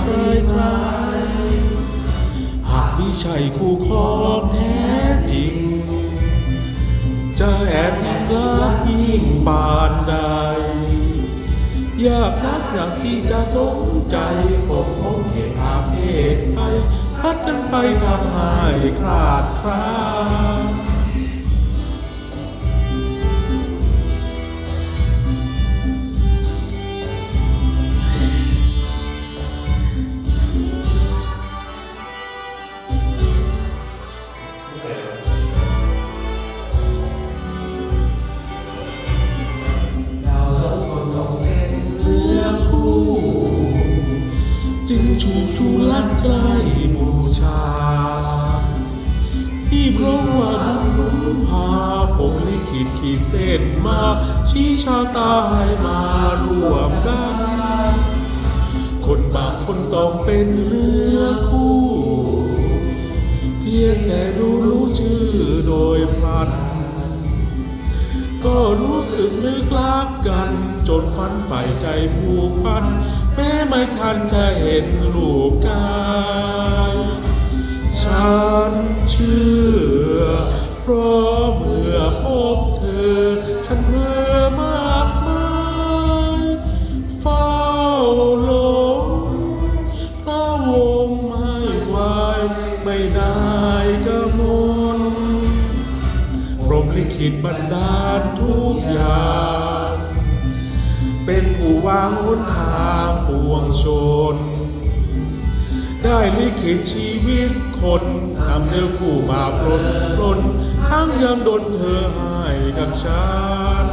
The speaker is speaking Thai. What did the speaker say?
ใครใครหากม่ใช่คู่ครองแท้จริง จะแอบยิ่งรักยิ่งปานใด อยากรักอยากที่จะสนใจคงคงเหตุอาเพศไปพัดกันไปทำให้คลาดคลาดเรา จึงชูชูลักใกล้บูชา ที่เพราะว่าบุญหนุพาผมลิขิตขีดเส้นมา ชี้ชาตาให้มารวมกัน คนบางคนต้องเป็นเนื้อ รู้สึกนึกลักกัน จนฝันใฝ่ใจผูกพัน แม้ไม่ทันจะเห็นรูปกาย ฉันเชื่อิตบันดาลทุกอย่าง เป็นผู้วางหนทางปวงชน ได้ลิขิตชีวิตคนทำเนื้อผู้มาปลนปลนทั้งยามดนเธอให้กับฉัน